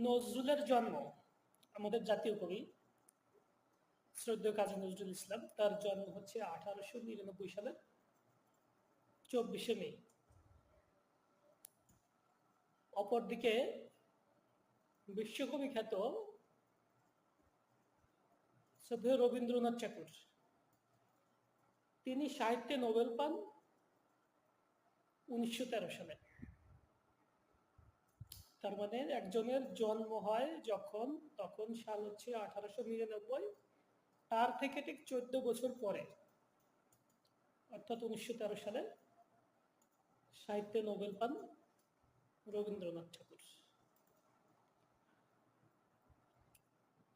নজরুলের জন্ম, আমাদের জাতীয় কবি, শ্রদ্ধেয় কাজী নজরুল ইসলাম, তার জন্ম হচ্ছে আঠারোশো নিরানব্বই সালের চব্বিশে মে। অপরদিকে বিশ্বকবি খ্যাত শ্রদ্ধেয় রবীন্দ্রনাথ ঠাকুর। তিনি সাহিত্যে নোবেল পান উনিশশো তেরো সালে। তার মানে একজনের জন্ম হয় যখন, তখন সাল হচ্ছে আঠারোশো নিরানব্বই, তার থেকে ঠিক চোদ্দ বছর পরে, অর্থাৎ উনিশশো তেরো সালে সাহিত্যে নোবেল পান রবীন্দ্রনাথ ঠাকুর।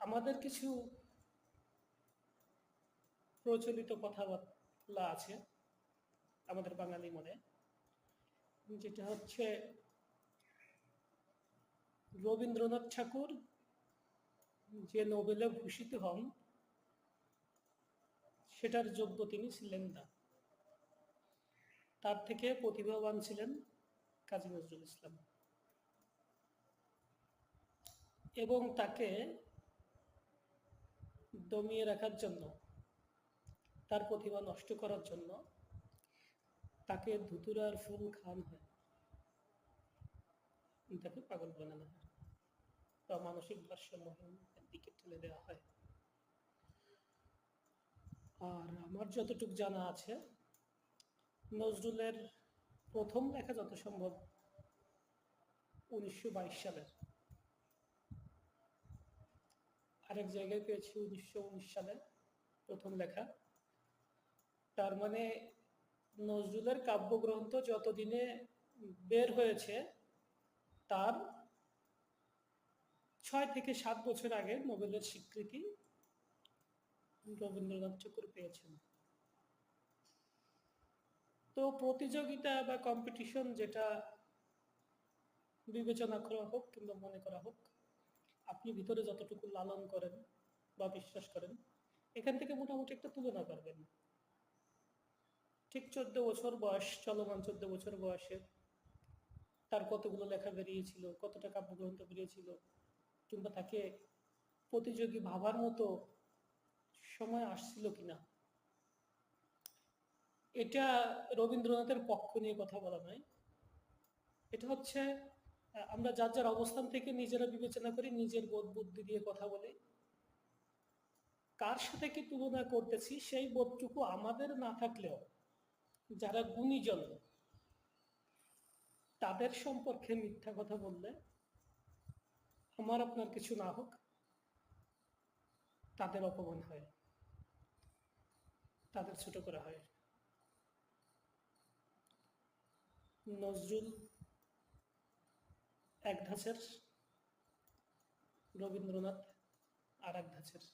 আমাদের কিছু প্রচলিত কথাবার্তা আছে আমাদের বাঙালি মনে, যেটা হচ্ছে রবীন্দ্রনাথ ঠাকুর, যে নোবেলে ভূষিত হন, সেটার যোগ্য তিনি ছিলেন না। তার থেকে প্রতিভাবান ছিলেন কাজী নজরুল ইসলাম। এবং তাকে দমিয়ে রাখার জন্য, তার প্রতিভা নষ্ট করার জন্য, তাকে ধুতুরার ফুল খান হয়। তাকে পাগল বানানো হয়। বা মানসিক ভারসাম্যহীন দিকে ঠেলে দেওয়া হয়। আর আমার যতটুকু জানা আছে, নজরুলের প্রথম লেখা যত সম্ভব উনিশশো বাইশ সালের। আরেক জায়গায় পেয়েছি উনিশশো উনিশ সালে প্রথম লেখা। তার মানে নজরুলের কাব্যগ্রন্থ যতদিনে বের হয়েছে তার ছয় থেকে সাত বছর আগে নোবেলের স্বীকৃতি রবীন্দ্রনাথ ঠাকুর পেয়েছেন। তো প্রতিযোগিতা বা কম্পিটিশন যেটা বিবেচনা করা হোক কিংবা মনে করা হোক, আপনি ভিতরে যতটুকু লালন করেন বা বিশ্বাস করেন, এখান থেকে মোটামুটি একটা তুলনা করবেন। ঠিক চোদ্দ বছর বয়স, চলমান চোদ্দ বছর বয়সে তার কতগুলো লেখা বেরিয়েছিল কতটা কাব্যগ্রন্থ বেরিয়েছিল কিংবা তাকে প্রতিযোগী ভাবার মতো সময় আসছিল কিনা? এটা রবীন্দ্রনাথের পক্ষ নিয়ে কথা বলা নয়। এটা হচ্ছে আমরা যার যার অবস্থান থেকে নিজেরা বিবেচনা করি, নিজের বোধ বুদ্ধি দিয়ে কথা বলি। কার সাথে কি তুলনা করতেছি, সেই বোধটুকু আমাদের না থাকলেও যারা গুণীজন তাদের সম্পর্কে মিথ্যা কথা বললে আমার আপনার কিছু না হোক, তাদের অপমান হয়, তাদের ছোট করা হয়। নজরুল এক ধাঁচের, রবীন্দ্রনাথ আর এক ধাঁচের।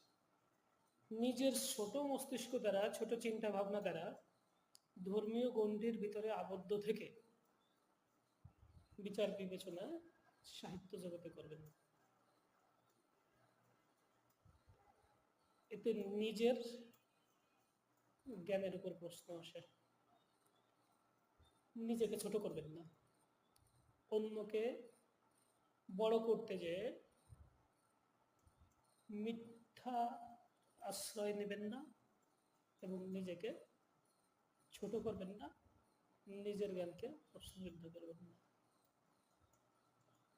নিজের ছোট মস্তিষ্ক দ্বারা, ছোট চিন্তা ভাবনা দ্বারা ধর্মীয় গণ্ডির ভিতরে আবদ্ধ থেকে বিচার বিবেচনা সাহিত্য জগতে করবেন। এতে নিজের জ্ঞানের উপর প্রশ্ন আসে। নিজেকে ছোট করবেন না। অন্যকে বড় করতে যে মিথ্যা আশ্রয় নেবেন না এবং নিজেকে ছোট করবেন না, নিজের জ্ঞানকে প্রশ্নবিদ্ধ করবেন না।